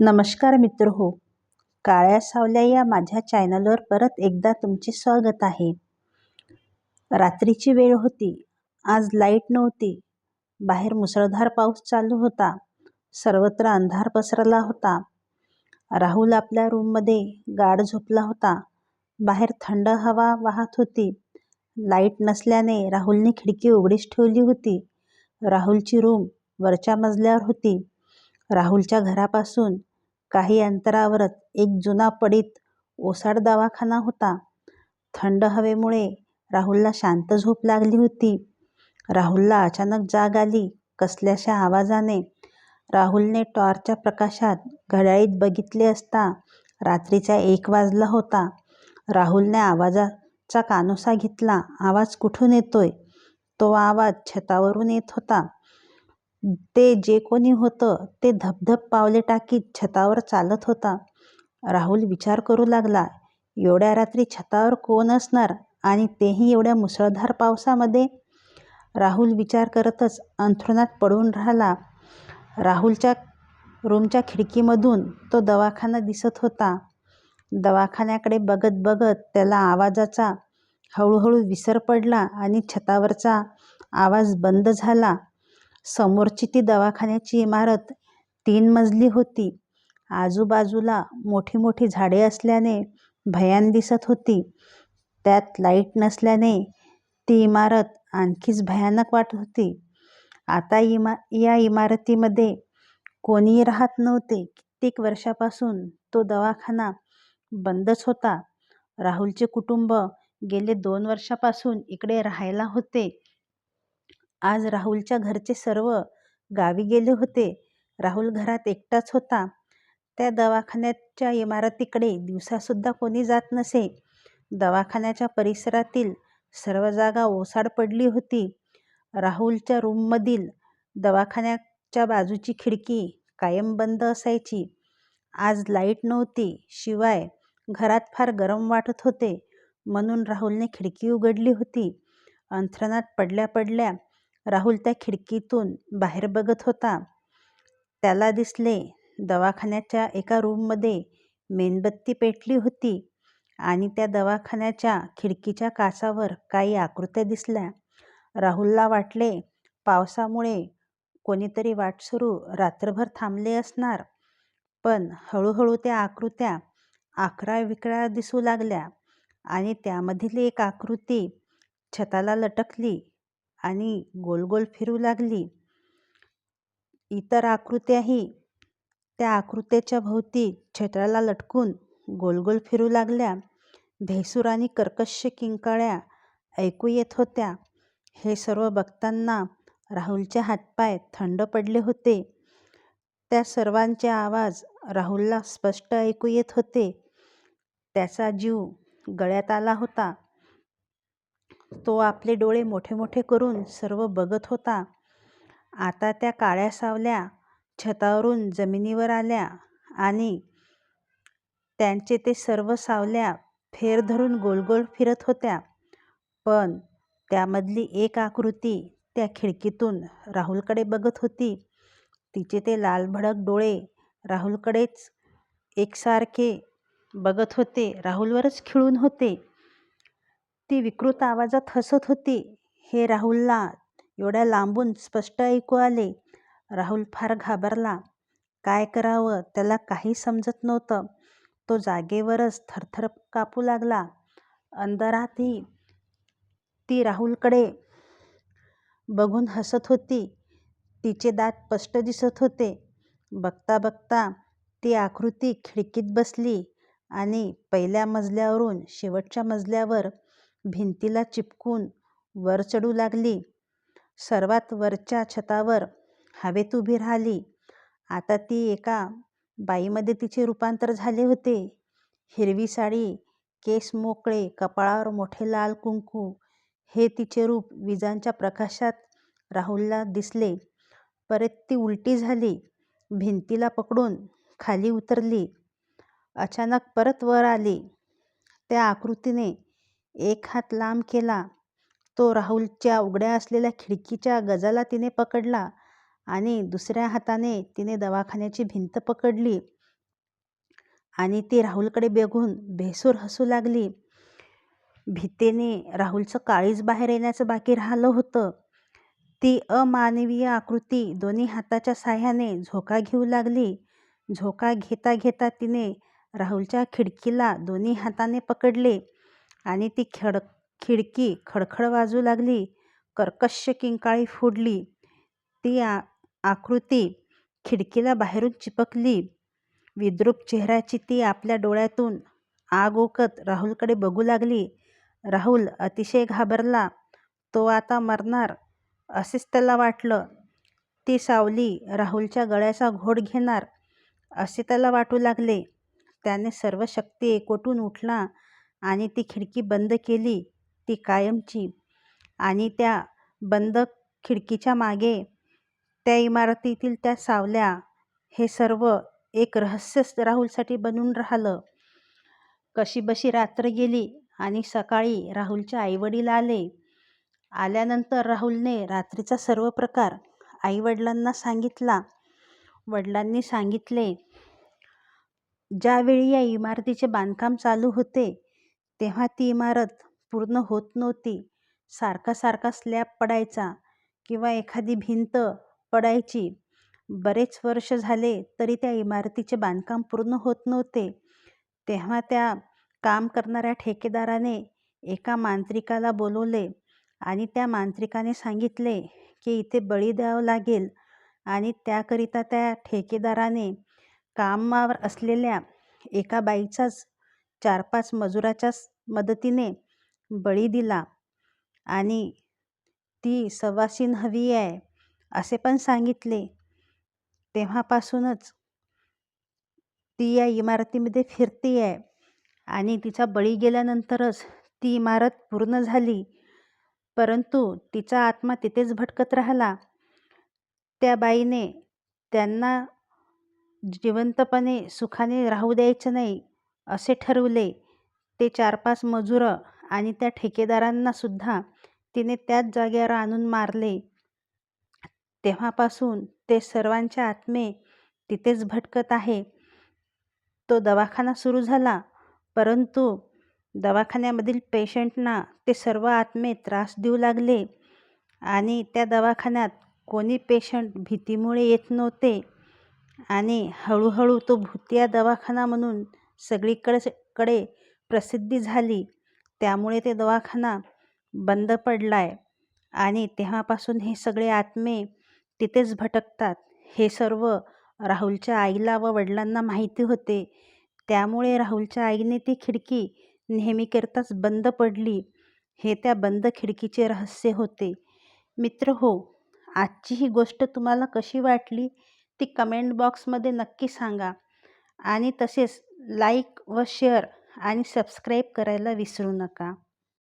नमस्कार मित्र हो. काळ्या सावल्या या माझ्या चॅनलवर परत एकदा तुमचे स्वागत आहे. रात्रीची वेळ होती. आज लाइट नव्हती. बाहेर मुसळधार पाऊस चालू होता. सर्वत्र अंधार पसरला होता. राहुल आपल्या रूममध्ये गाढ झोपला होता. बाहेर थंड हवा वाहत होती. लाइट नसल्याने राहुलने खिडकी उघडीच ठेवली होती. राहुलची रूम वरच्या मजल्यावर होती. राहुलच्या घरापासून काही अंतरावरच एक जुना पडीत ओसाड दवाखाना होता. थंड हवेमुळे राहुलला शांत झोप लागली होती. राहुलला अचानक जाग आली कसल्याशा आवाजाने. राहुलने टॉर्चच्या प्रकाशात घड्याळीत बघितले असता रात्रीचा एक वाजला होता. राहुलने आवाजाचा कानोसा घेतला. आवाज कुठून येतोय? तो आवाज छतावरून येत होता. ते जे कोणी होतं ते धपधप पावले टाकीत छतावर चालत होता. राहुल विचार करू लागला एवढ्या रात्री छतावर कोण असणार आणि तेही एवढ्या मुसळधार पावसामध्ये? राहुल विचार करतच अंथरुणात पडून राहिला. राहुलच्या रूमच्या खिडकीमधून तो दवाखाना दिसत होता. दवाखान्याकडे बघत बघत त्याला आवाजाचा हळूहळू विसर पडला आणि छतावरचा आवाज बंद झाला. समोरची ती दवाखान्याची इमारत तीन मजली होती. आजूबाजूला मोठी मोठी झाडे असल्याने भयान दिसत होती. त्यात लाइट नसल्याने ती इमारत आणखीच भयानक वाटत होती. आता इमा या इमारतीमध्ये कोणीही राहत नव्हते. कित्येक वर्षापासून तो दवाखाना बंदच होता. राहुलचे कुटुंब गेले दोन वर्षापासून इकडे राहायला होते. आज राहुलच्या घरचे सर्व गावी गेले होते. राहुल घरात एकटाच होता. त्या दवाखान्याच्या इमारतीकडे दिवसासुद्धा कोणी जात नसे. दवाखान्याच्या परिसरातील सर्व जागा ओसाड पडली होती. राहुलच्या रूममधील दवाखान्याच्या बाजूची खिडकी कायम बंद असायची. आज लाइट नव्हती. शिवाय घरात फार गरम वाटत होते. म्हणून राहुलने खिडकी उघडली होती. अंथरणात पडल्या पडल्या राहुल त्या खिडकीतून बाहेर बघत होता. त्याला दिसले दवाखान्याच्या एका रूममध्ये मेणबत्ती पेटली होती आणि त्या दवाखान्याच्या खिडकीच्या काचावर काही आकृत्या दिसल्या. राहुलला वाटले पावसामुळे कोणीतरी वाट सुरू रात्रभर थांबले असणार पण हळूहळू त्या आकृत्या आकरा विकळा दिसू लागल्या आणि त्यामधील एक आकृती छताला लटकली. आणि गोल गोल फिरू लागली. इतर आकृत्याही त्या आकृत्याच्या भोवती छत्राला लटकून गोल गोल फिरू लागल्या. भेसूर आणि कर्कश किंकाळ्या ऐकू येत होत्या. हे सर्व बघताना राहुलचे हातपाय थंड पडले होते. त्या सर्वांचे आवाज राहुलला स्पष्ट ऐकू येत होते. त्याचा जीव गळ्यात आला होता. तो आपले डोळे मोठे मोठे करून सर्व बघत होता. आता त्या काळ्या सावल्या छतावरून जमिनीवर आल्या आणि त्यांचे ते सर्व सावल्या फेर धरून गोल गोल फिरत होत्या. पण त्यामधली एक आकृती त्या खिडकीतून राहुलकडे बघत होती. तिचे ते लाल भडक डोळे राहुलकडेच एकसारखे बघत होते राहुलवरच खिळून होते. ती विकृत आवाजात हसत होती. हे राहुलला एवढ्या लांबून स्पष्ट ऐकू आले. राहुल फार घाबरला. काय करावं? त्याला काही समजत नव्हतं. तो जागेवरच थरथर कापू लागला. अंधारातही ती राहुलकडे बघून हसत होती. तिचे दात स्पष्ट दिसत होते. बघता बघता ती आकृती खिडकीत बसली आणि पहिल्या मजल्यावरून शेवटच्या मजल्यावर भिंतीला चिपकून वर चढू लागली. सर्वात वरच्या छतावर हवेत उभी राहिली. आता ती एका बाईमध्ये तिचे रूपांतर झाले होते. हिरवी साडी केस मोकळे कपाळावर मोठे लाल कुंकू हे तिचे रूप विजांच्या प्रकाशात राहुलला दिसले. परत ती उलटी झाली. भिंतीला पकडून खाली उतरली. अचानक परत वर आली. त्या आकृतीने एक हात लांब केला. तो राहुलच्या उघड्या असलेल्या खिडकीच्या गजाला तिने पकडला आणि दुसऱ्या हाताने तिने दवाखान्याची भिंत पकडली आणि ती राहुलकडे बघून भेसूर हसू लागली. भीतीने राहुलचं काळीज बाहेर येण्याचं बाकी राहिलं होतं. ती अमानवीय आकृती दोन्ही हाताच्या साह्याने झोका घेऊ लागली. झोका घेता घेता तिने राहुलच्या खिडकीला दोन्ही हाताने पकडले. आणि ती खड खिडकी खडखड वाजू लागली कर्कश किंकाळी फुडली. ती आ आकृती खिडकीला बाहेरून चिपकली. विद्रूप चेहऱ्याची ती आपल्या डोळ्यातून आग ओकत राहुलकडे बघू लागली. राहुल अतिशय घाबरला. तो आता मरणार असेच त्याला वाटलं. ती सावली राहुलच्या गळ्याचा घोट घेणार असे त्याला वाटू लागले. त्याने सर्व शक्ती एकवटून उठला. आणि ती खिडकी बंद केली ती कायमची. आणि त्या बंद खिडकीच्या मागे त्या इमारतीतील त्या सावल्या हे सर्व एक रहस्यच राहुलसाठी बनून राहिलं. कशीबशी रात्र गेली आणि सकाळी राहुलचे आईवडील आले. आल्यानंतर राहुलने रात्रीचा सर्व प्रकार आईवडिलांना सांगितला. वडिलांनी सांगितले ज्यावेळी या इमारतीचे बांधकाम चालू होते तेव्हा ती इमारत पूर्ण होत नव्हती. सारखा सारखा स्लॅब पडायचा किंवा एखादी भिंत पडायची. बरेच वर्ष झाले तरी त्या इमारतीचे बांधकाम पूर्ण होत नव्हते. तेव्हा त्या काम करणाऱ्या ठेकेदाराने एका मांत्रिकाला बोलवले आणि त्या मांत्रिकाने सांगितले की इथे बळी द्यावं लागेल आणि त्याकरिता त्या ठेकेदाराने कामावर असलेल्या एका बाईचाच चार पाच मजुराच्याच मदतीने बळी दिला. आणि ती सवासीन हवी आहे असे पण सांगितले. तेव्हापासूनच ती या इमारतीमध्ये फिरती आहे. आणि तिचा बळी गेल्यानंतरच ती इमारत पूर्ण झाली. परंतु तिचा आत्मा तिथेच भटकत राहिला. त्या बाईने त्यांना जिवंतपणे सुखाने राहू द्यायचं नाही. असे ठरवले. ते चार पाच मजुरं आणि त्या ठेकेदारांनासुद्धा तिने त्याच जागेवर आणून मारले. तेव्हापासून ते सर्वांच्या आत्मे तिथेच भटकत आहे. तो दवाखाना सुरू झाला परंतु दवाखान्यामधील पेशंटना ते सर्व आत्मे त्रास देऊ लागले आणि त्या दवाखान्यात कोणी पेशंट भीतीमुळे येत नव्हते आणि हळूहळू तो भूतिया दवाखाना म्हणून सगळीकडे कडे प्रसिद्धी झाली. त्यामुळे ते दवाखाना बंद पडला आहे आणि तेव्हापासून हे सगळे आत्मे तिथेच भटकतात. हे सर्व राहुलच्या आईला व वडिलांना माहिती होते. त्यामुळे राहुलच्या आईने ती खिडकी नेहमीकरताच बंद पडली. हे त्या बंद खिडकीचे रहस्य होते. मित्र हो आजची ही गोष्ट तुम्हाला कशी वाटली? ती कमेंट बॉक्समध्ये नक्की सांगा. आणि तसेच लाईक व शेअर आणि सबस्क्राईब करायला विसरू नका.